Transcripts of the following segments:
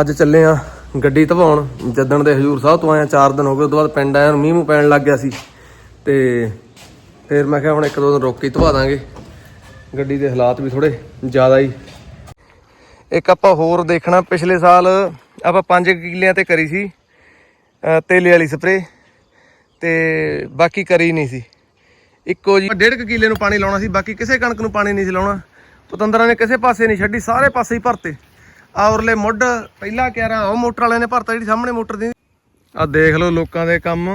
ਅੱਜ ਚੱਲੇ ਆ ਗੱਡੀ ਧਵਾਉਣ। ਜੱਦਣ ਦੇ ਹਜੂਰ ਸਾਹਿਬ ਤੋਂ ਆਇਆ 4 ਦਿਨ ਹੋ ਗਏ ਉਦੋਂ ਬਾਅਦ ਪਿੰਡ ਆਇਆ ਨੂੰ ਮੀਂਹ ਮੂੰਹ ਪੈਣ ਲੱਗ ਗਿਆ ਸੀ। ਤੇ ਫਿਰ ਮੈਂ ਕਿਹਾ ਹੁਣ ਇੱਕ ਦੋ ਦਿਨ ਰੋਕ ਕੇ ਹੀ ਧਵਾ ਦਾਂਗੇ। ਗੱਡੀ ਦੇ ਹਾਲਾਤ ਵੀ ਥੋੜੇ ਜ਼ਿਆਦਾ ਹੀ। ਇੱਕ ਆਪਾਂ ਹੋਰ ਦੇਖਣਾ, ਪਿਛਲੇ ਸਾਲ ਆਪਾਂ 5 ਕਿੱਲਿਆਂ ਤੇ ਕਰੀ ਸੀ ਤੇਲੇ ਵਾਲੀ ਸਪਰੇ ਤੇ ਬਾਕੀ ਕਰੀ ਨਹੀਂ ਸੀ। ਇੱਕੋ ਜੀ ਡੇਢ ਕੁ ਕਿੱਲੇ ਨੂੰ ਪਾਣੀ ਲਾਉਣਾ ਸੀ, ਬਾਕੀ ਕਿਸੇ ਕਣਕ ਨੂੰ ਪਾਣੀ ਨਹੀਂ ਸੀ ਲਾਉਣਾ। ਪਤੰਦਰਾਂ ਨੇ ਕਿਸੇ ਪਾਸੇ ਨਹੀਂ ਛੱਡੀ, ਸਾਰੇ ਪਾਸੇ ਹੀ ਭਰਤੇ। ਆ ਉਰਲੇ ਮੁੱਢ, ਪਹਿਲਾ ਕਿਆਰਾ ਉਹ ਮੋਟਰ ਵਾਲਿਆਂ ਨੇ ਭਰਤਾ ਜਿਹੜੀ ਸਾਹਮਣੇ ਮੋਟਰ ਦੀ। ਆ ਦੇਖ ਲਓ ਲੋਕਾਂ ਦੇ ਕੰਮ।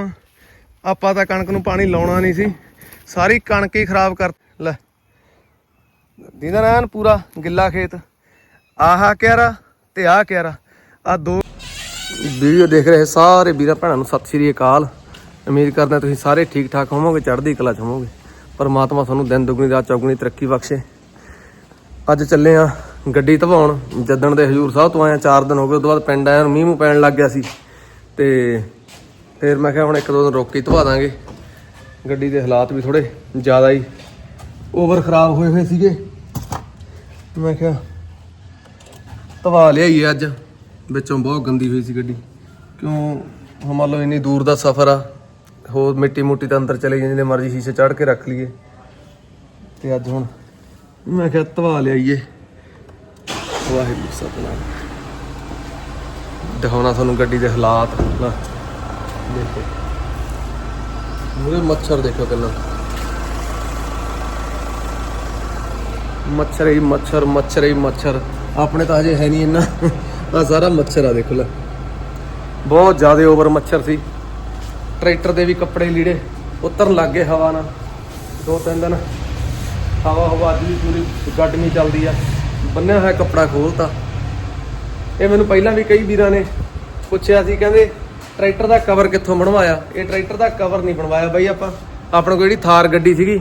ਆਪਾਂ ਤਾਂ ਕਣਕ ਨੂੰ ਪਾਣੀ ਲਾਉਣਾ ਨਹੀਂ ਸੀ। ਸਾਰੀ ਕਣਕ ਹੀ ਖਰਾਬ ਕਰ ਲੈ। ਦੀਦਾ ਐਨ ਪੂਰਾ ਗਿੱਲਾ ਖੇਤ। ਆਹਾ ਕਿਆਰਾ ਤੇ ਆਹ ਕਿਆਰਾ ਆ ਦੋ ਵੀਡੀਓ ਦੇਖ ਰਹੇ ਸਾਰੇ ਵੀਰਾਂ ਭੈਣਾਂ ਨੂੰ ਸਤਿ ਸ਼੍ਰੀ ਅਕਾਲ। ਉਮੀਦ ਕਰਦੇ ਤੁਸੀਂ ਸਾਰੇ ਠੀਕ ਠਾਕ ਹੋਵੋਗੇ, ਚੜ੍ਹਦੀ ਕਲਾ ਚ ਹੋਵੋਗੇ। ਪਰਮਾਤਮਾ ਤੁਹਾਨੂੰ ਦਿਨ ਦੁਗਣੀ ਰਾਤ ਚੌਗਣੀ ਤਰੱਕੀ ਬਖਸ਼ੇ। ਅੱਜ ਚੱਲੇ ਆ ਗੱਡੀ ਧਵਾਉਣ, ਜੱਦਣ ਦੇ ਹਜੂਰ ਸਾਹਿਬ ਤੋਂ ਆਇਆ 4 ਦਿਨ ਹੋ ਗਏ ਉਦੋਂ ਬਾਅਦ ਪਿੰਡ ਆਇਆ ਨੂੰ ਮੀਂਹ ਮੂੰਹ ਪੈਣ ਲੱਗ ਗਿਆ ਸੀ। ਤੇ ਫਿਰ ਮੈਂ ਕਿਹਾ ਹੁਣ ਇੱਕ ਦੋ ਦਿਨ ਰੋਕ ਕੇ ਹੀ ਧਵਾ ਦਾਂਗੇ। ਗੱਡੀ ਦੇ ਹਾਲਾਤ ਵੀ ਥੋੜੇ ਜ਼ਿਆਦਾ ਹੀ ਓਵਰ ਖਰਾਬ ਹੋਏ ਹੋਏ ਸੀਗੇ। ਮੈਂ ਕਿਹਾ ਧਵਾ ਲਿਆਈ ਅੱਜ। ਵਿੱਚੋਂ ਬਹੁਤ ਗੰਦੀ ਹੋਈ ਸੀ ਗੱਡੀ। ਕਿਉਂ? ਮੰਨ ਲਓ ਇੰਨੀ ਦੂਰ ਦਾ ਸਫ਼ਰ ਆ, ਹੋਰ ਮਿੱਟੀ ਮੁੱਟੀ ਤਾਂ ਅੰਦਰ ਚਲੇ ਜਾਂਦੀ ਨੇ ਮਰਜ਼ੀ ਸ਼ੀਸ਼ੇ ਚੜ੍ਹ ਕੇ ਰੱਖ ਲਈਏ। ਤੇ ਅੱਜ ਹੁਣ ਮੈਂ ਕਿਹਾ ਧਵਾ ਲਿਆਈਏ। ਵਾਹਿਗੁਰੂ ਸਤਨਾਮ। ਦਿਖਾਉਣਾ ਤੁਹਾਨੂੰ ਗੱਡੀ ਦੇ ਹਾਲਾਤ, ਨਾ। ਦੇਖੋ। ਮੂਰੇ ਮੱਛਰ ਦੇਖੋ ਕਿੰਨਾ। ਮੱਛਰ ਹੀ ਮੱਛਰ ਮੱਛਰ ਹੀ ਮੱਛਰ। ਆਪਣੇ ਤਾਂ ਹਜੇ ਹੈ ਨਹੀਂ ਇੰਨਾ। ਆ ਸਾਰਾ ਮੱਛਰ ਆ, ਦੇਖੋ ਲੈ। ਬਹੁਤ ਜ਼ਿਆਦਾ ਓਵਰ ਮੱਛਰ ਸੀ। ਟਰੈਕਟਰ ਦੇ ਵੀ ਕੱਪੜੇ ਲੀੜੇ। ਉਤਰਨ ਲੱਗ ਗਏ ਹਵਾ ਨਾਲ। ਦੋ ਤਿੰਨ ਦਿਨ ਹਵਾ ਹਵਾ ਅੱਜ ਵੀ ਪੂਰੀ ਗੱਡਮੀ ਚੱਲਦੀ ਆ। ਬੰਨਿਆ ਹੋਇਆ ਕੱਪੜਾ ਖੋਲਤਾ। ਇਹ ਮੈਨੂੰ ਪਹਿਲਾਂ ਵੀ ਕਈ ਵੀਰਾਂ ਨੇ ਪੁੱਛਿਆ ਸੀ, ਕਹਿੰਦੇ ਟਰੈਕਟਰ ਦਾ ਕਵਰ ਕਿੱਥੋਂ ਬਣਵਾਇਆ? ਇਹ ਟਰੈਕਟਰ ਦਾ ਕਵਰ ਨਹੀਂ ਬਣਵਾਇਆ ਬਾਈ ਆਪਾਂ। ਆਪਣੇ ਕੋਲ ਜਿਹੜੀ ਥਾਰ ਗੱਡੀ ਸੀਗੀ,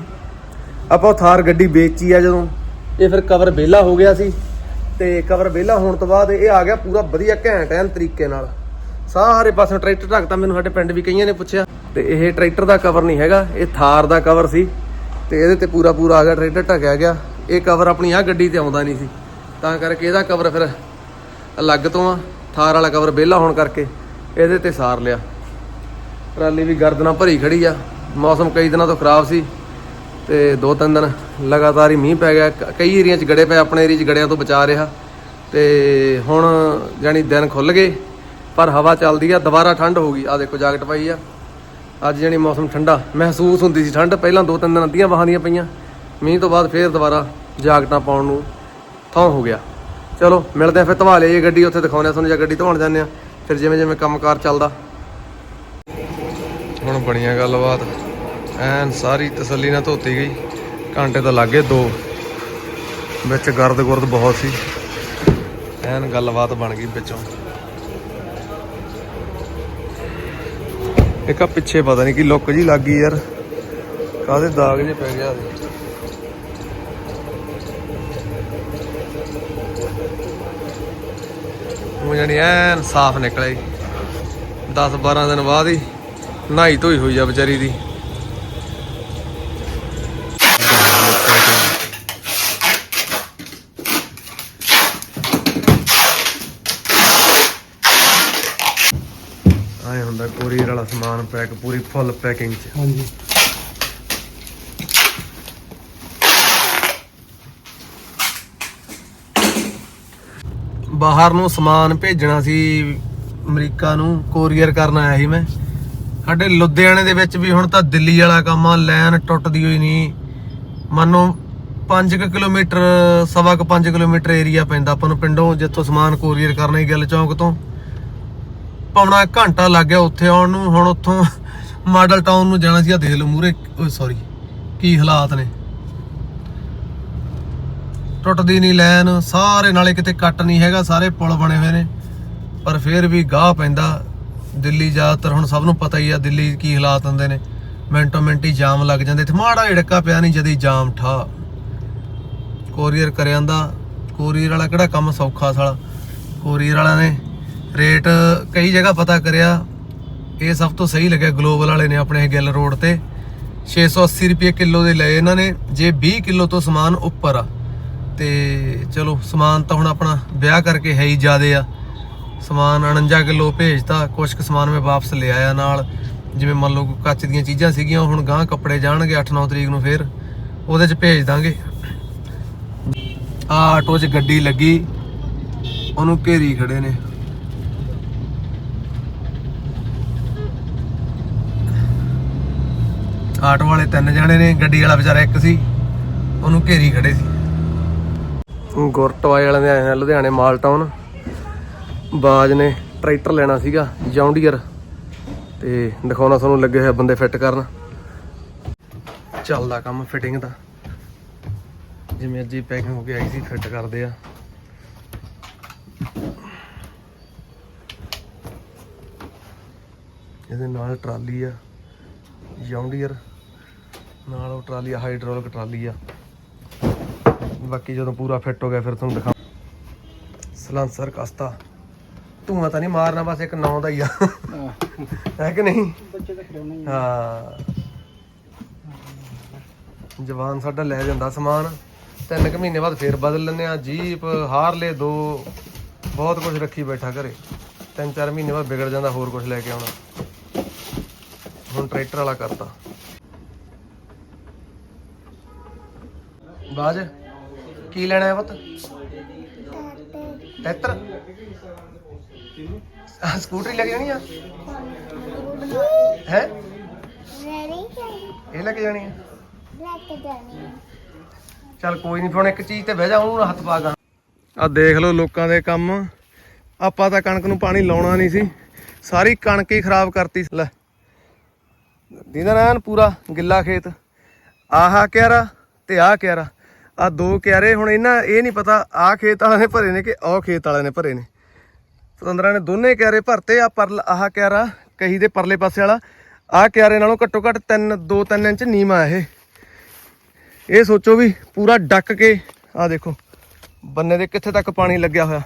ਆਪਾਂ ਉਹ ਥਾਰ ਗੱਡੀ ਵੇਚੀ ਆ ਜਦੋਂ। ਇਹ ਫਿਰ ਕਵਰ ਵਿਹਲਾ ਹੋ ਗਿਆ ਸੀ। ਤੇ ਕਵਰ ਵਿਹਲਾ ਹੋਣ ਤੋਂ ਬਾਅਦ ਇਹ ਆ ਗਿਆ ਪੂਰਾ ਵਧੀਆ ਘੈਂਟ ਐਨ ਤਰੀਕੇ ਨਾਲ। ਸਾਰੇ ਪਾਸੇ ਟਰੈਕਟਰ ਢੱਕਤਾ, ਮੈਨੂੰ ਸਾਡੇ ਪਿੰਡ ਵੀ ਕਈਆਂ ਨੇ ਪੁੱਛਿਆ। ਤੇ ਇਹ ਟਰੈਕਟਰ ਦਾ ਕਵਰ ਨਹੀਂ ਹੈਗਾ, ਇਹ ਥਾਰ ਦਾ ਕਵਰ ਸੀ। ਤੇ ਇਹਦੇ ਤੇ ਪੂਰਾ ਪੂਰਾ ਆ ਗਿਆ, ਟਰੈਕਟਰ ਢਕਿਆ ਗਿਆ। ਇਹ ਕਵਰ ਆਪਣੀ ਆ ਗੱਡੀ ਤੇ ਆਉਂਦਾ ਨਹੀਂ ਸੀ। ਤਾਂ ਕਰਕੇ ਇਹਦਾ ਕਵਰ ਫਿਰ ਅਲੱਗ ਤੋਂ ਆ, ਥਾਰ ਵਾਲਾ ਕਵਰ ਵਿਹਲਾ ਹੋਣ ਕਰਕੇ ਇਹਦੇ ਤੇ ਸਾਰ ਲਿਆ। ਟਰਾਲੀ ਵੀ ਗਰਦਨਾਂ ਭਰੀ ਖੜੀ ਆ, ਮੌਸਮ ਕਈ ਦਿਨਾਂ ਤੋਂ ਖਰਾਬ ਸੀ ਤੇ ਦੋ ਤਿੰਨ ਦਿਨ ਲਗਾਤਾਰ ਹੀ ਮੀਂਹ ਪੈ ਗਿਆ। ਕਈ ਏਰੀਆ 'ਚ ਗੜੇ ਪਏ, ਆਪਣੇ ਏਰੀਆ 'ਚ ਗੜਿਆਂ ਤੋਂ ਬਚਾ ਰਿਹਾ। ਤੇ ਹੁਣ ਜਾਨੀ ਦਿਨ ਖੁੱਲ ਗਏ, ਪਰ ਹਵਾ ਚੱਲਦੀ ਆ, ਦੁਬਾਰਾ ਠੰਡ ਹੋ ਗਈ। ਆ ਦੇਖੋ ਜਾਕਟ ਪਾਈ ਆ। ਅੱਜ ਜਾਨੀ ਮੌਸਮ ਠੰਡਾ, ਮਹਿਸੂਸ ਹੁੰਦੀ ਸੀ ਠੰਡ ਪਹਿਲਾਂ ਦੋ ਤਿੰਨ ਦਿਨ ਅੱਧੀਆਂ ਬਾਹਾਂ ਦੀਆਂ ਪਈਆਂ ਮੀਂਹ ਤੋਂ ਬਾਅਦ ਫੇਰ ਦੁਬਾਰਾ ਜਾਗਟਾਂ ਪਾਉਣ ਨੂੰ ਥਾਂ ਹੋ ਗਿਆ। ਚਲੋ, ਮਿਲਦੇ ਆ ਫਿਰ ਧਵਾ ਲਈਏ ਗੱਡੀ, ਉੱਥੇ ਦਿਖਾਉਂਦੇ ਆ ਤੁਹਾਨੂੰ, ਜਾਂ ਗੱਡੀ ਧਵਾਉਣ ਜਾਂਦੇ ਆ ਫਿਰ ਜਿਵੇਂ ਜਿਵੇਂ ਕੰਮਕਾਰ ਚੱਲਦਾ। ਹੁਣ ਬਣੀਆਂ ਗੱਲਬਾਤ। ਐਨ ਸਾਰੀ ਤਸੱਲੀ ਨਾਲ ਧੋਤੀ ਗਈ। ਘੰਟੇ ਤਾਂ ਲੱਗੇ ਦੋ। ਵਿੱਚ ਗਰਦ ਗੁਰਦ ਬਹੁਤ ਸੀ। ਐਨ ਗੱਲਬਾਤ ਬਣ ਗਈ ਵਿੱਚੋਂ। ਇੱਕ ਆ ਪਿੱਛੇ ਪਤਾ ਨਹੀਂ ਕੀ ਲੁੱਕ ਜੀ ਲੱਗ ਗਈ ਯਾਰ। ਕਾਹਦੇ ਦਾਗ ਜੇ ਪੈ ਗਿਆ ਉਹ ਐਨ ਸਾਫ਼ ਨਿਕਲੇ 10 12 ਦਿਨ ਬਾਅਦ ਹੀ ਨਹਾਈ ਧੋਈ ਹੋਈ ਆ ਵਿਚਾਰੀ ਦੀ। ਆਏ ਹੁੰਦਾ ਕੋਰੀਅਰ ਵਾਲਾ ਸਮਾਨ ਪੈਕ ਪੂਰੀ ਫੁੱਲ ਪੈਕਿੰਗ ਚ। ਹਾਂਜੀ। ਬਾਹਰ ਨੂੰ ਸਮਾਨ ਭੇਜਣਾ ਸੀ, ਅਮਰੀਕਾ ਨੂੰ ਕੋਰੀਅਰ ਕਰਨ ਆਇਆ ਸੀ ਮੈਂ। ਸਾਡੇ ਲੁਧਿਆਣੇ ਦੇ ਵਿੱਚ ਵੀ ਹੁਣ ਤਾਂ ਦਿੱਲੀ ਵਾਲਾ ਕੰਮ ਆ ਲਾਈਨ ਟੁੱਟਦੀ ਹੋਈ ਨਹੀਂ। ਮੰਨੋ 5 ਕਿਲੋਮੀਟਰ, ਸਵਾ ਕੁ 5 ਕਿਲੋਮੀਟਰ ਏਰੀਆ ਪੈਂਦਾ ਆਪਾਂ ਨੂੰ ਪਿੰਡੋਂ, ਜਿੱਥੋਂ ਸਮਾਨ ਕੋਰੀਅਰ ਕਰਨਾ ਹੀ ਗਿੱਲ ਚੌਂਕ ਤੋਂ। ਪੌਣਾ ਘੰਟਾ ਲੱਗ ਗਿਆ ਉੱਥੇ ਆਉਣ ਨੂੰ, ਹੁਣ ਉੱਥੋਂ ਮਾਡਲ ਟਾਊਨ ਨੂੰ ਜਾਣਾ ਸੀ ਆ ਦੇਖ ਲਓ ਮੂਰੇ ਓਏ ਸੌਰੀ ਕੀ ਹਾਲਾਤ ਨੇ। ਟੁੱਟਦੀ ਨਹੀਂ ਲਾਈਨ ਸਾਰੇ ਨਾਲੇ ਕਿਤੇ ਕੱਟ ਨਹੀਂ ਹੈਗਾ, ਸਾਰੇ ਪੁਲ ਬਣੇ ਹੋਏ ਨੇ। ਪਰ ਫਿਰ ਵੀ ਗਾਹ ਪੈਂਦਾ। ਦਿੱਲੀ ਜ਼ਿਆਦਾਤਰ ਹੁਣ ਸਭ ਨੂੰ ਪਤਾ ਹੀ ਆ, ਦਿੱਲੀ ਕੀ ਹਾਲਾਤ ਹੁੰਦੇ ਨੇ। ਮਿੰਟੋ ਮਿੰਟ ਹੀ ਜਾਮ ਲੱਗ ਜਾਂਦੇ। ਇੱਥੇ ਮਾੜਾ ਝੜਕਾ ਪਿਆ ਨਹੀਂ, ਜਦੀ ਜਾਮ ਠਾ। ਕੋਰੀਅਰ ਕਰ ਜਾਂਦਾ। ਕੋਰੀਅਰ ਵਾਲਾ ਕਿਹੜਾ ਕੰਮ ਸੌਖਾ ਸਾਲਾ? ਕੋਰੀਅਰ ਵਾਲਾ ਨੇ ਰੇਟ ਕਈ ਜਗ੍ਹਾ ਪਤਾ ਕਰਿਆ। ਇਹ ਸਭ ਤੋਂ ਸਹੀ ਲੱਗਿਆ। ਗਲੋਬਲ ਵਾਲੇ ਨੇ ਆਪਣੇ ਗਿੱਲ ਰੋਡ ਤੇ। 680 ਰੁਪਏ ਕਿਲੋ ਦੇ ਲਏ ਇਹਨਾਂ ਨੇ। ਜੇ 20 ਕਿਲੋ ਤੋਂ ਸਮਾਨ ਉੱਪਰ ਆ। ਤੇ ਚਲੋ, ਸਮਾਨ ਤਾਂ ਹੁਣ ਆਪਣਾ ਵਿਆਹ ਕਰਕੇ ਹੈ ਹੀ ਜ਼ਿਆਦੇ ਆ। ਸਮਾਨ 49 ਕਿਲੋ ਭੇਜਤਾ ਕੁਝ ਕੁ ਸਮਾਨ ਮੈਂ ਵਾਪਸ ਲੈ ਆਇਆ ਨਾਲ। ਜਿਵੇਂ ਮੰਨ ਲਓ ਕੱਚ ਦੀਆਂ ਚੀਜ਼ਾਂ ਸੀਗੀਆਂ ਹੁਣ ਗਾਂ ਕੱਪੜੇ ਜਾਣਗੇ 8-9 ਤਰੀਕ ਨੂੰ ਫੇਰ। ਉਹਦੇ ਚ ਭੇਜ ਦਾਂਗੇ। ਆ ਆਟੋ 'ਚ ਗੱਡੀ ਲੱਗੀ। ਉਹਨੂੰ ਘੇਰੀ ਖੜੇ ਨੇ। ਆਟੋ ਵਾਲੇ ਤਿੰਨ ਜਾਣੇ ਨੇ, ਗੱਡੀ ਵਾਲਾ ਵਿਚਾਰਾ ਇੱਕ ਸੀ। ਉਹਨੂੰ ਘੇਰੀ ਖੜੇ ਸੀ। ਗੁਰਟਵਾਏ ਵਾਲਿਆਂ ਦੇ ਆਏ ਆ, ਲੁਧਿਆਣੇ ਮਾਲ ਟਾਊਨ ਬਾਜ ਨੇ ਟਰੈਕਟਰ ਲੈਣਾ ਸੀਗਾ, ਜੌਂਡੀਅਰ। ਤੇ ਦਿਖਾਉਣਾ ਤੁਹਾਨੂੰ ਲੱਗੇ ਹੋਏ ਬੰਦੇ ਫਿੱਟ ਕਰਨ। ਚੱਲਦਾ ਕੰਮ ਫਿਟਿੰਗ ਦਾ। ਜਿਵੇਂ ਅੱਜ ਹੀ ਪੈਕਿੰਗ ਹੋ ਕੇ ਆਈ ਸੀ ਫਿੱਟ ਕਰਦੇ ਆ। ਇਹਦੇ ਨਾਲ ਟਰਾਲੀ ਆ, ਜੌਂਡੀਅਰ। ਨਾਲ ਉਹ ਟਰਾਲੀ ਆ ਹਾਈਡ੍ਰੋਲਿਕ ਟਰਾਲੀ ਆ। ਬਾਕੀ ਜਦੋਂ ਪੂਰਾ ਫਿੱਟ ਹੋ ਗਿਆ ਫਿਰ ਤੁਹਾਨੂੰ ਦਿਖਾ ਸਲਾਂਸਰ ਕਸਤਾ। ਧੂਆਂ ਤਾਂ ਨਹੀਂ ਮਾਰਨਾ ਬਸ ਇੱਕ ਨੌ ਦਾ ਹੀ ਆ। ਹੈ। ਕਿ ਨਹੀਂ? ਬੱਚੇ ਤਾਂ ਖਿਡੌਣੇ ਹੀ ਜਵਾਨ ਸਾਡਾ ਲੈ ਜਾਂਦਾ ਸਮਾਨ। ਤਿੰਨ ਕੁ ਮਹੀਨੇ ਬਾਅਦ ਫੇਰ ਬਦਲ ਲੈਂਦੇ ਆ ਜੀਪ ਹਾਰਲੇ ਦੋ ਬਹੁਤ ਕੁਝ ਰੱਖੀ ਬੈਠਾ ਘਰੇ। ਤਿੰਨ ਚਾਰ ਮਹੀਨੇ ਬਾਅਦ ਵਿਗੜ ਜਾਂਦਾ ਹੋਰ ਕੁਝ ਲੈ ਕੇ ਆਉਣਾ। ਹੁਣ ਟਰੈਕਟਰ ਵਾਲਾ ਕਰਤਾ। ਬਾਜ। ਕੀ ਲੈਣਾ ਹੈ ਪੁੱਤ? ਟਰੈਕਟਰ। ਆਹ, ਸਕੂਟਰੀ ਲੈ ਜਾਣੀ ਆ? ਹੈ? ਇਹ ਲੈ ਜਾਣੀ ਆ? ਚੱਲ ਕੋਈ ਨਹੀਂ ਫਿਰ ਹੁਣ ਇੱਕ ਚੀਜ਼ ਤੇ ਬਹਿ ਜਾ ਉਹਨੂੰ ਹੱਥ ਪਾ ਗਾ ਆ ਦੇਖ ਲਓ ਲੋਕਾਂ ਦੇ ਕੰਮ। ਆਪਾਂ ਤਾਂ ਕਣਕ ਨੂੰ ਪਾਣੀ ਲਾਉਣਾ ਨਹੀਂ ਸੀ। ਸਾਰੀ ਕਣਕ ਹੀ ਖਰਾਬ ਕਰਤੀ। ਲੈ। ਦੀਦਾ ਪੂਰਾ ਗਿੱਲਾ ਖੇਤ। ਆਹਾ ਕਿਆਰਾ ਤੇ ਆਹ ਕਿਆਰਾ। ਆ ਦੋ ਕਿਆਰੇ, ਹੁਣ ਇਹਨਾਂ ਇਹ ਨਹੀਂ ਪਤਾ ਆਹ ਖੇਤ ਵਾਲਿਆਂ ਨੇ ਭਰੇ ਨੇ ਕਿ ਉਹ ਖੇਤ ਵਾਲਿਆਂ ਨੇ ਭਰੇ ਨੇ? ਪਤੰਦਰਾਂ ਨੇ ਦੋਨੇ ਕਿਆਰੇ ਭਰਤੇ, ਆ ਪਰਲ, ਆਹ ਕਿਆਰਾ ਕਹੀ ਦੇ ਪਰਲੇ ਪਾਸੇ ਵਾਲਾ, ਆਹ ਕਿਆਰੇ ਨਾਲੋਂ ਘੱਟੋ ਘੱਟ 3 2 3 ਇੰਚ ਨੀਵਾ ਇਹ। ਇਹ ਸੋਚੋ ਵੀ ਪੂਰਾ ਡੱਕ ਕੇ ਆ ਦੇਖੋ, ਬੰਨੇ ਦੇ ਕਿੱਥੇ ਤੱਕ ਪਾਣੀ ਲੱਗਿਆ ਹੋਇਆ।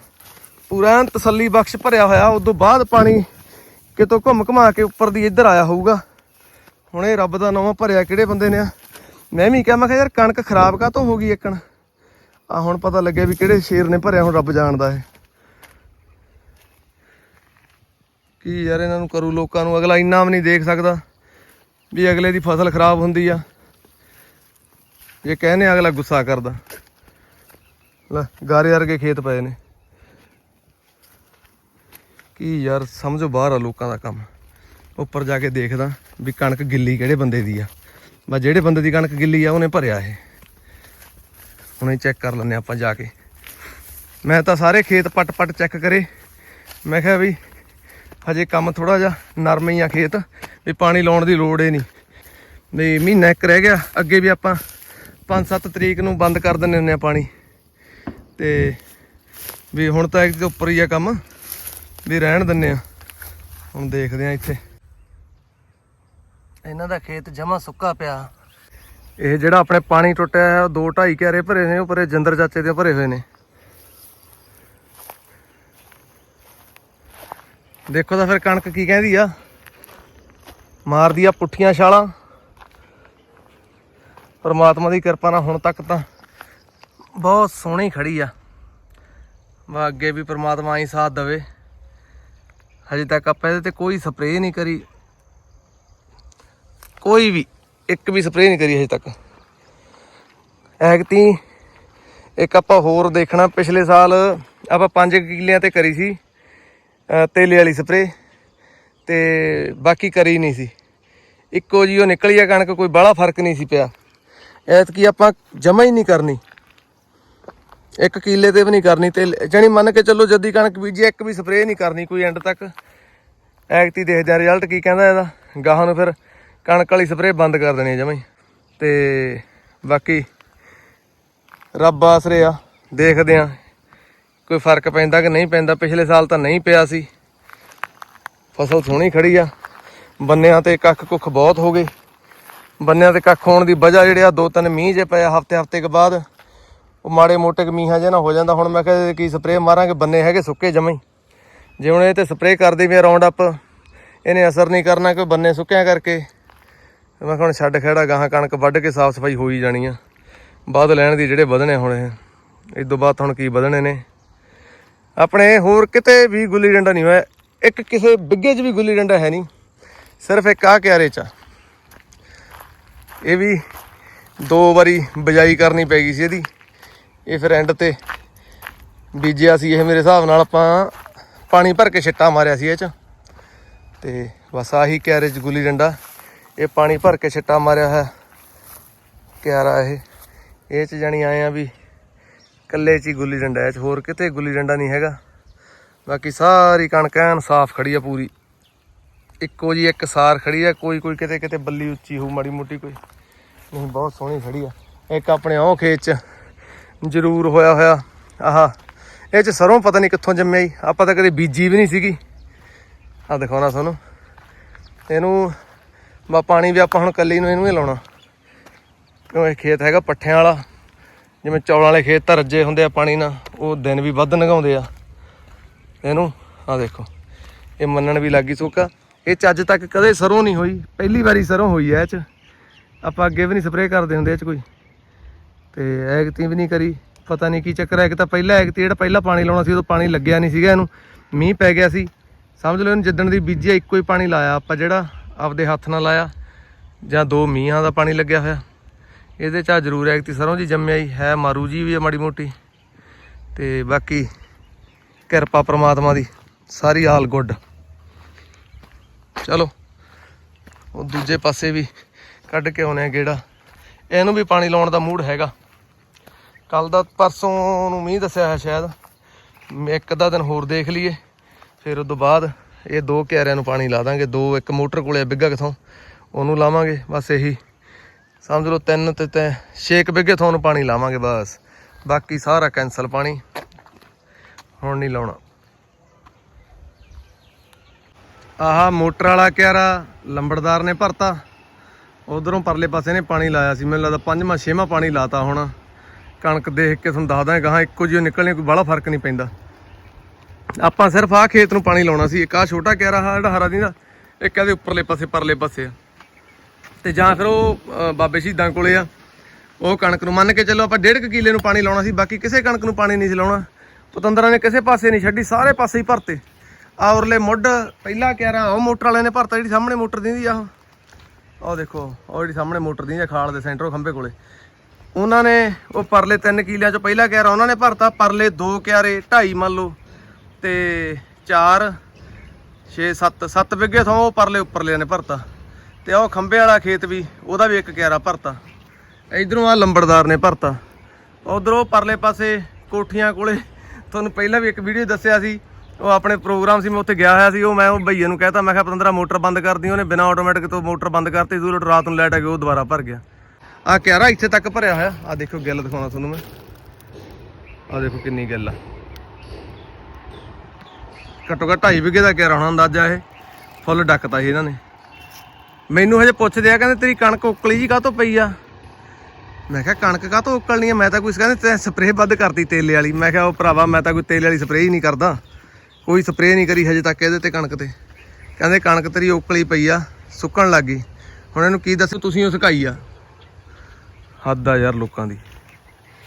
ਪੂਰਾ ਤਸੱਲੀ ਬਖਸ਼ ਭਰਿਆ ਹੋਇਆ ਉਦੋਂ ਬਾਅਦ ਪਾਣੀ ਕਿਤੋਂ ਘੁੰਮ ਘੁਮਾ ਕੇ ਉੱਪਰ ਦੀ ਇੱਧਰ ਆਇਆ ਹੋਊਗਾ। ਹੁਣ ਇਹ ਰੱਬ ਦਾ ਨਾਮ ਭਰਿਆ ਕਿਹੜੇ ਬੰਦੇ ਨੇ ਆ? ਮੈਂ ਵੀ ਕਿਹਾ, ਮੈਂ ਕਿਹਾ ਯਾਰ ਕਣਕ ਖਰਾਬ ਕਾਤੋਂ ਹੋ ਗਈ ਇੱਕਣ? ਆ ਹੁਣ ਪਤਾ ਲੱਗਿਆ ਵੀ ਕਿਹੜੇ ਸ਼ੇਰ ਨੇ ਭਰਿਆ, ਹੁਣ ਰੱਬ ਜਾਣਦਾ ਹੈ ਕੀ ਯਾਰ ਇਹਨਾਂ ਨੂੰ ਕਰੂ ਲੋਕਾਂ ਨੂੰ? ਅਗਲਾ ਇੰਨਾ ਵੀ ਨਹੀਂ ਦੇਖ ਸਕਦਾ ਵੀ ਅਗਲੇ ਦੀ ਫਸਲ ਖਰਾਬ ਹੁੰਦੀ ਆ। ਜੇ ਕਹਿੰਦੇ ਅਗਲਾ ਗੁੱਸਾ ਕਰਦਾ। ਲੈ, ਗਾਰੇ ਵਰਗੇ ਖੇਤ ਪਏ ਨੇ। ਕੀ ਯਾਰ, ਸਮਝੋ ਬਾਹਰ ਆ ਲੋਕਾਂ ਦਾ ਕੰਮ। ਉੱਪਰ ਜਾ ਕੇ ਦੇਖਦਾ ਵੀ ਕਣਕ ਗਿੱਲੀ ਕਿਹੜੇ ਬੰਦੇ ਦੀ ਆ। ਬਸ ਜਿਹੜੇ ਬੰਦੇ ਦੀ ਕਣਕ ਗਿੱਲੀ ਆ, ਉਹਨੇ ਭਰਿਆ ਇਹ। ਹੁਣੇ ਚੈੱਕ ਕਰ ਲੈਂਦੇ ਆਪਾਂ ਜਾ ਕੇ। ਮੈਂ ਤਾਂ ਸਾਰੇ ਖੇਤ ਪੱਟ-ਪੱਟ ਚੈੱਕ ਕਰੇ। ਮੈਂ ਕਿਹਾ ਵੀ ਹਜੇ ਕੰਮ ਥੋੜਾ ਜਿਹਾ ਨਰਮ ਹੀ ਆ ਖੇਤ, ਵੀ ਪਾਣੀ ਲਾਉਣ ਦੀ ਲੋੜ ਏ ਨਹੀਂ। ਵੀ ਮਹੀਨਾ ਇੱਕ ਰਹਿ ਗਿਆ, ਅੱਗੇ ਵੀ ਆਪਾਂ 5-7 ਤਰੀਕ ਨੂੰ ਬੰਦ ਕਰ ਦਿੰਦੇ ਹੁੰਦੇ ਆ ਪਾਣੀ। ਤੇ ਵੀ ਹੁਣ ਤਾਂ ਇੱਕ ਦੇ ਉੱਪਰ ਹੀ ਆ ਕੰਮ, ਵੀ ਰਹਿਣ ਦਿੰਨੇ ਆ ਹੁਣ ਦੇਖਦੇ ਆ ਇੱਥੇ। ਇਹਨਾਂ ਦਾ ਖੇਤ ਜਮਾ ਸੁੱਕਾ ਪਿਆ। ਇਹ ਜਿਹੜਾ ਆਪਣੇ ਪਾਣੀ ਟੁੱਟਿਆ ਹੈ, ਉਹ ਦੋ ਢਾਈ ਕਿਆਰੇ ਭਰੇ ਨੇ, ਉੱਪਰੇ ਜਿੰਦਰ ਚਾਚੇ ਦੇ ਭਰੇ ਹੋਏ ਨੇ। ਦੇਖੋ ਤਾਂ ਫਿਰ ਕਣਕ ਕੀ ਕਹਿੰਦੀ ਆ। ਮਾਰਦੀ ਆ ਪੁੱਠੀਆਂ ਛਾਲਾਂ। ਪਰਮਾਤਮਾ ਦੀ ਕਿਰਪਾ ਨਾਲ ਹੁਣ ਤੱਕ ਤਾਂ ਬਹੁਤ ਸੋਹਣੀ ਖੜੀ ਆ। ਵਾ ਅੱਗੇ ਵੀ ਪਰਮਾਤਮਾ ਹੀ ਸਾਥ ਦੇਵੇ। ਹਜੇ ਤੱਕ ਆਪਾਂ ਇਹਦੇ ਤੇ ਕੋਈ ਸਪਰੇਅ ਨਹੀਂ ਕਰੀ। ਕੋਈ ਵੀ, ਇੱਕ ਵੀ ਸਪਰੇਅ ਨਹੀਂ ਕਰੀ ਹਜੇ ਤੱਕ। ਐਗਤੀ ਇੱਕ ਆਪਾਂ ਹੋਰ ਦੇਖਣਾ, ਪਿਛਲੇ ਸਾਲ ਆਪਾਂ 5 ਕਿੱਲਿਆਂ ਤੇ ਕਰੀ ਸੀ ਤੇਲੇ ਵਾਲੀ ਸਪਰੇਅ ਤੇ ਬਾਕੀ ਕਰੀ ਨਹੀਂ ਸੀ। ਇੱਕੋ ਜੀ ਉਹ ਨਿਕਲੀ ਆ ਕਣਕ, ਕੋਈ ਬਾਹਲਾ ਫ਼ਰਕ ਨਹੀਂ ਸੀ ਪਿਆ। ਐਤਕੀ ਆਪਾਂ ਜਮਾ ਹੀ ਨਹੀਂ ਕਰਨੀ। ਇੱਕ ਕਿੱਲੇ ਤੇ ਵੀ ਨਹੀਂ ਕਰਨੀ, ਤੇ ਜਾਣੀ ਮੰਨ ਕੇ ਚੱਲੋ ਜੱਦੀ ਕਣਕ ਬੀਜੀ, ਇੱਕ ਵੀ ਸਪਰੇਅ ਨਹੀਂ ਕਰਨੀ ਕੋਈ ਐਂਡ ਤੱਕ। ਐਕਟੀ ਦੇਖਦੇ ਆ ਰਿਜ਼ਲਟ ਕੀ ਕਹਿੰਦਾ ਇਹਦਾ, ਗਾਹਾਂ ਨੂੰ ਫਿਰ ਕਣਕ ਵਾਲੀ ਸਪਰੇਅ ਬੰਦ ਕਰ ਦੇਣੀ ਜਮਾ ਹੀ। ਤੇ ਬਾਕੀ ਰੱਬ ਆਸਰੇ ਆ ਦੇਖਦੇ ਆ ਕੋਈ ਫ਼ਰਕ ਪੈਂਦਾ ਕਿ ਨਹੀਂ ਪੈਂਦਾ, ਪਿਛਲੇ ਸਾਲ ਤਾਂ ਨਹੀਂ ਪਿਆ ਸੀ। ਫਸਲ ਸੋਹਣੀ ਖੜੀ ਆ। ਬੰਨਿਆਂ ਤੇ ਕੱਖ ਕੁੱਖ ਬਹੁਤ ਹੋ ਗਏ। ਬੰਨਿਆਂ ਤੇ ਕੱਖ ਹੋਣ ਦੀ ਵਜ੍ਹਾ ਜਿਹੜੇ ਆ, ਦੋ ਤਿੰਨ ਮੀਂਹ ਜੇ ਪਏ ਹਫ਼ਤੇ ਹਫ਼ਤੇ ਕੇ ਬਾਅਦ, ਉਹ ਮਾੜੇ ਮੋਟੇ ਕੁ ਮੀਂਹਾਂ ਜੇ ਨਾ ਹੋ ਜਾਂਦਾ। ਹੁਣ ਮੈਂ ਕਿਹਾ ਕੀ ਸਪਰੇਅ ਮਾਰਾਂਗੇ? ਬੰਨੇ ਹੈਗੇ ਸੁੱਕੇ ਜਮਾਂ ਹੀ। ਜੇ ਹੁਣ ਇਹ ਤੇ ਸਪਰੇਅ ਕਰਦੇ ਵੀ ਰਾਉਂਡ ਅਪ ਇਹਨੇ ਅਸਰ ਨਹੀਂ ਕਰਨਾ ਕਿ ਬੰਨੇ ਸੁੱਕਿਆਂ ਕਰਕੇ। ਮੈਂ ਹੁਣ ਛੱਡ ਖੜਾ, ਗਾਹਾਂ ਕਣਕ ਵੱਢ ਕੇ ਸਾਫ਼ ਸਫ਼ਾਈ ਹੋਈ ਜਾਣੀ ਆ। ਬਾਅਦ ਲੈਣ ਦੀ ਜਿਹੜੇ ਵਧਣੇ ਹੁਣ ਇਹ, ਇਸ ਤੋਂ ਬਾਅਦ ਹੁਣ ਕੀ ਵਧਣੇ ਨੇ। ਆਪਣੇ ਹੋਰ ਕਿਤੇ ਵੀ ਗੁੱਲੀ ਡੰਡਾ ਨਹੀਂ ਹੋਇਆ, ਇੱਕ ਕਿਸੇ ਬਿੱਗੇ 'ਚ ਵੀ ਗੁੱਲੀ ਡੰਡਾ ਹੈ ਨਹੀਂ, ਸਿਰਫ ਇੱਕ ਆ ਕਿਆਰੇ 'ਚ ਆ। ਇਹ ਵੀ ਦੋ ਵਾਰੀ ਬਜਾਈ ਕਰਨੀ ਪੈ ਗਈ ਸੀ ਇਹਦੀ, ਇਹ ਫਿਰ ਐਂਡ ਤੇ ਬੀਜਿਆ ਸੀ, ਇਹ ਮੇਰੇ ਹਿਸਾਬ ਨਾਲ ਆਪਾਂ ਪਾਣੀ ਭਰ ਕੇ ਛਿੱਟਾ ਮਾਰਿਆ ਸੀ ਇਹ 'ਚ। ਤੇ ਬਸ ਆਹੀ ਕਿਆਰੇ 'ਚ ਗੁੱਲੀ ਡੰਡਾ। ਇਹ ਪਾਣੀ ਭਰ ਕੇ ਛਿੱਟਾ ਮਾਰਿਆ ਹੈ। ਕਿਆਰਾ ਇਹ। ਇਹ 'ਚ ਜਾਣੀ ਆਏ ਆ ਵੀ ਕੱਲੇ 'ਚ ਹੀ ਗੁੱਲੀ ਡੰਡਾ, ਇਹ 'ਚ ਹੋਰ ਕਿਤੇ ਗੁੱਲੀ ਡੰਡਾ ਨਹੀਂ ਹੈਗਾ। ਬਾਕੀ ਸਾਰੀ ਕਣਕ ਐਨ ਸਾਫ਼ ਖੜੀ ਆ ਪੂਰੀ। ਇੱਕੋ ਜੀ ਇੱਕ ਸਾਰ ਖੜੀ ਆ, ਕੋਈ ਕੋਈ ਕਿਤੇ ਕਿਤੇ ਬੱਲੀ ਉੱਚੀ ਹੋ ਮਾੜੀ ਮੋਟੀ ਕੋਈ। ਨਹੀਂ, ਬਹੁਤ ਸੋਹਣੀ ਖੜੀ ਆ। ਇੱਕ ਆਪਣੇ ਉਹ ਖੇਤ 'ਚ ਜ਼ਰੂਰ ਹੋਇਆ ਹੋਇਆ। ਆਹਾ, ਇਹ 'ਚ ਸਰੋਂ ਪਤਾ ਨਹੀਂ ਕਿੱਥੋਂ ਜੰਮਿਆ ਹੀ ਆਪਾਂ ਤਾਂ ਕਦੇ ਬੀਜੀ ਵੀ ਨਹੀਂ ਸੀਗੀ। ਆ ਦਿਖਾਉਣਾ ਤੁਹਾਨੂੰ। ਇਹਨੂੰ ਬਾ ਪਾਣੀ ਵੀ ਆਪਾਂ ਹੁਣ ਕੱਲੀ ਨੂੰ ਇਹਨੂੰ ਹੀ ਲਾਉਣਾ। ਕਿਉਂ ਇਹ ਖੇਤ ਹੈਗਾ ਪੱਠਿਆਂ ਵਾਲਾ। ਜਿਵੇਂ ਚੌਲਾਂ ਵਾਲੇ ਖੇਤ ਤਾਂ ਰੱਜੇ ਹੁੰਦੇ ਆ ਪਾਣੀ ਨਾਲ, ਉਹ ਦਿਨ ਵੀ ਵੱਧ ਲੰਘਾਉਂਦੇ ਆ। ਇਹਨੂੰ ਆ ਦੇਖੋ। ਇਹ ਮੰਨਣ ਵੀ ਲੱਗੀ ਸੁੱਕਾ। ਇਹ ਚ ਅੱਜ ਤੱਕ ਕਦੇ ਸਰੋਂ ਨਹੀਂ ਹੋਈ। ਪਹਿਲੀ ਵਾਰੀ ਸਰੋਂ ਹੋਈ ਐ ਇਹ ਚ। ਆਪਾਂ ਅੱਗੇ ਵੀ ਨਹੀਂ ਸਪਰੇਅ ਕਰਦੇ ਹੁੰਦੇ ਇਹ ਚ ਕੋਈ। ਤੇ ਐਗਤੀ ਵੀ ਨਹੀਂ ਕਰੀ। ਪਤਾ ਨਹੀਂ ਕੀ ਚੱਕਰ ਹੈ ਕਿ ਤਾਂ ਪਹਿਲਾ ਐਗਤੀ, ਜਿਹੜਾ ਪਹਿਲਾ ਪਾਣੀ ਲਾਉਣਾ ਸੀ, ਉਦੋਂ ਪਾਣੀ ਲੱਗਿਆ ਨਹੀਂ ਸੀਗਾ ਇਹਨੂੰ। ਮੀਂਹ ਪੈ ਗਿਆ ਸੀ। ਸਮਝ ਲਓ ਇਹਨੂੰ ਜਿੱਦਣ ਦੀ ਬੀਜਿਆ, ਇੱਕੋ ਹੀ ਪਾਣੀ ਲਾਇਆ ਆਪਾਂ ਜਿਹੜਾ ਆਪਦੇ ਹੱਥ ਨਾਲ ਲਾਇਆ ਜਾਂ ਦੋ ਮੀਆਂ ਦਾ ਪਾਣੀ ਲੱਗਿਆ ਹੋਇਆ। ਇਹਦੇ ਚ ਆ ਜ਼ਰੂਰ ਐਗਤੀ ਸਰੋਂ ਜੀ ਜੰਮਿਆ ਹੀ ਹੈ, ਮਾਰੂ ਜੀ ਵੀ ਹੈ ਮਾੜੀ ਮੋਟੀ। ਤੇ ਬਾਕੀ ਕਿਰਪਾ ਪ੍ਰਮਾਤਮਾ ਦੀ, ਸਾਰੀ ਆਲ ਗੁੱਡ। ਚਲੋ, ਉਹ ਦੂਜੇ ਪਾਸੇ ਵੀ ਕੱਢ ਕੇ ਆਉਣੇ ਆ ਗੇੜਾ। ਇਹਨੂੰ ਵੀ ਪਾਣੀ ਲਾਉਣ ਦਾ ਮੂਡ ਹੈਗਾ। ਕੱਲ ਦਾ ਪਰਸੋਂ ਨੂੰ ਮੀਂਹ ਦੱਸਿਆ ਹੈ ਸ਼ਾਇਦ। ਇੱਕ ਅੱਧਾ ਦਿਨ ਹੋਰ ਦੇਖ ਲਈਏ, ਫਿਰ ਉਸ ਤੋਂ ਬਾਅਦ ਇਹ ਦੋ ਕਿਆਰਿਆਂ ਨੂੰ ਪਾਣੀ ਲਾ ਦਾਂਗੇ, ਦੋ ਇੱਕ ਮੋਟਰ ਕੋਲੇ ਆ ਬਿੱਗਾ ਕਿਥੋਂ? ਉਹਨੂੰ ਲਾਵਾਂਗੇ, ਬਸ ਇਹੀ। ਸਮਝ ਲਓ ਤਿੰਨ ਤੇ ਤੇ 6 ਬਿੱਗੇ ਥੋਂ ਨੂੰ ਪਾਣੀ ਲਾਵਾਂਗੇ, ਬਸ। ਬਾਕੀ ਸਾਰਾ ਕੈਂਸਲ ਪਾਣੀ। ਹੁਣ ਨਹੀਂ ਲਾਉਣਾ। ਆਹਾ ਮੋਟਰ ਵਾਲਾ ਕਿਆਰਾ ਲੰਬੜਦਾਰ ਨੇ ਭਰਤਾ। ਉਧਰੋਂ ਪਰਲੇ ਪਾਸੇ ਨੇ ਪਾਣੀ ਲਾਇਆ ਸੀ। ਮੈਨੂੰ ਲੱਗਦਾ ਪੰਜਵਾਂ, ਛੇਵਾਂ ਪਾਣੀ ਲਾਤਾ ਹੁਣ। ਕਣਕ ਦੇਖ ਕੇ ਤੁਹਾਨੂੰ ਦੱਸਦਾ ਗਾਹਾਂ ਇੱਕੋ ਜਿਹੀ ਨਿਕਲਣੀ, ਕੋਈ ਬੜਾ ਫ਼ਰਕ ਨਹੀਂ ਪੈਂਦਾ। ਆਪਾਂ ਸਿਰਫ ਆਹ ਖੇਤ ਨੂੰ ਪਾਣੀ ਲਾਉਣਾ ਸੀ, ਇੱਕ ਆਹ ਛੋਟਾ ਕਿਆਰਾ, ਆਹ ਜਿਹੜਾ ਹਰਾ ਦਿੰਦਾ ਇੱਕ ਇਹਦੇ ਉੱਪਰਲੇ ਪਾਸੇ, ਪਰਲੇ ਪਾਸੇ ਆ। ਤੇ ਜਾਂ ਫਿਰ ਉਹ ਬਾਬੇ ਸ਼ਹੀਦਾਂ ਕੋਲੇ ਆ। ਉਹ ਕਣਕ ਨੂੰ ਮੰਨ ਕੇ ਚੱਲੋ ਆਪਾਂ ਡੇਢ ਕੁ ਕਿੱਲੇ ਨੂੰ ਪਾਣੀ ਲਾਉਣਾ ਸੀ, ਬਾਕੀ ਕਿਸੇ ਕਣਕ ਨੂੰ ਪਾਣੀ ਨਹੀਂ ਸੀ ਲਾਉਣਾ। ਪਤੰਦਰਾਂ ਨੇ ਕਿਸੇ ਪਾਸੇ ਨਹੀਂ ਛੱਡੀ, ਸਾਰੇ ਪਾਸੇ ਹੀ ਭਰਤੇ। ਆ ਉਰਲੇ ਮੁੱਢ, ਪਹਿਲਾ ਕਿਆਰਾ, ਉਹ ਮੋਟਰ ਵਾਲਿਆਂ ਨੇ ਭਰਤਾ, ਜਿਹੜੀ ਸਾਹਮਣੇ ਮੋਟਰ ਦਿੰਦੀ ਆ ਉਹ। ਦੇਖੋ, ਉਹ ਜਿਹੜੀ ਸਾਹਮਣੇ ਮੋਟਰ ਦਿੰਦੀ ਆ, ਖਾਲ ਦੇ ਸੈਂਟਰੋਂ ਖੰਭੇ ਕੋਲੇ। ਉਹਨਾਂ ਨੇ, ਉਹ ਪਰਲੇ ਤਿੰਨ ਕਿਲਿਆਂ ਚੋਂ ਪਹਿਲਾ ਕਿਆਰਾ ਉਹਨਾਂ ਨੇ ਭਰਤਾ, ਪਰਲੇ ਦੋ ਕਿਆਰੇ, ਢਾਈ ਮੰਨ ਲਓ। ਤੇ 4 6 7 7 ਵਿੱਗੇ ਥੋਂ ਉਹ ਪਰਲੇ ਉੱਪਰਲੇ ਨੇ ਭਰਤਾ। ਤੇ ਉਹ ਖੰਬੇ ਵਾਲਾ ਖੇਤ ਵੀ, ਉਹਦਾ ਵੀ ਇੱਕ ਕਿਆਰਾ ਭਰਤਾ। ਇਧਰੋਂ ਆ ਲੰਬੜਦਾਰ ਨੇ ਭਰਤਾ। ਉਧਰੋਂ ਪਰਲੇ ਪਾਸੇ ਕੋਠੀਆਂ ਕੋਲੇ, ਤੁਹਾਨੂੰ ਪਹਿਲਾਂ ਵੀ ਇੱਕ ਵੀਡੀਓ ਦੱਸਿਆ ਸੀ, ਉਹ ਆਪਣੇ ਪ੍ਰੋਗਰਾਮ ਸੀ, ਮੈਂ ਉੱਥੇ ਗਿਆ ਹੋਇਆ ਸੀ, ਉਹ ਮੈਂ ਉਹ ਭਈਏ ਨੂੰ ਕਹਿਤਾ, ਮੈਂ ਕਿਹਾ ਪਤੰਦਰਾ, ਮੋਟਰ ਬੰਦ ਕਰਦੀ ਉਹਨੇ, ਬਿਨਾ ਆਟੋਮੈਟਿਕ ਤੋਂ ਮੋਟਰ ਬੰਦ ਕਰਤੀ ਦੂਰ ਰਾਤ ਨੂੰ ਲਾਈਟ ਆ ਗਈ, ਉਹ ਦੁਬਾਰਾ ਭਰ ਗਿਆ। ਆ ਕਿਆਰਾ ਇੱਥੇ ਤੱਕ ਭਰਿਆ ਹੋਇਆ ਆ ਦੇਖੋ ਗਿੱਲ ਦਿਖਾਉਣਾ ਤੁਹਾਨੂੰ ਮੈਂ। ਆ ਦੇਖੋ ਕਿੰਨੀ ਗਿੱਲ ਆ। ਘੱਟੋ ਘੱਟ 2.5 ਵਿਗੇ ਦਾ ਕਿਆਰਾ ਹੋਣਾ ਅੰਦਾਜ਼ਾ ਇਹ? ਫੁੱਲ ਡੱਕਤਾ ਸੀ ਇਹਨਾਂ ਨੇ। ਮੈਨੂੰ ਹਜੇ ਪੁੱਛਦੇ ਆ, ਕਹਿੰਦੇ ਤੇਰੀ ਕਣਕ ਉਕਲੀ ਜੀ ਕਾਹਤੋਂ ਪਈ ਆ? ਮੈਂ ਕਿਹਾ, ਕਣਕ ਕਾਹਤੋਂ ਉਕਲਣੀ ਆ? ਮੈਂ ਤਾਂ ਕੋਈ ਕਹਿੰਦੇ ਤੈਂ ਸਪਰੇਅ ਵੱਧ ਕਰਤੀ ਤੇਲੇ ਵਾਲੀ। ਮੈਂ ਕਿਹਾ, ਉਹ ਭਰਾਵਾ, ਮੈਂ ਤਾਂ ਕੋਈ ਤੇਲੇ ਵਾਲੀ ਸਪਰੇਅ ਹੀ ਨਹੀਂ ਕਰਦਾ। ਕੋਈ ਸਪਰੇਅ ਨਹੀਂ ਕਰੀ ਹਜੇ ਤੱਕ ਇਹਦੇ ਤੇ ਕਣਕ ਤੇ। ਕਹਿੰਦੇ, ਕਣਕ ਤੇਰੀ ਉਕਲੀ ਪਈ ਆ, ਸੁੱਕਣ ਲੱਗ ਗਈ। ਹੁਣ ਇਹਨੂੰ ਕੀ ਦੱਸੋ ਤੁਸੀਂ ਉਹ ਸੁਕਾਈ ਆ। ਹੱਦ ਆ ਯਾਰ ਲੋਕਾਂ ਦੀ।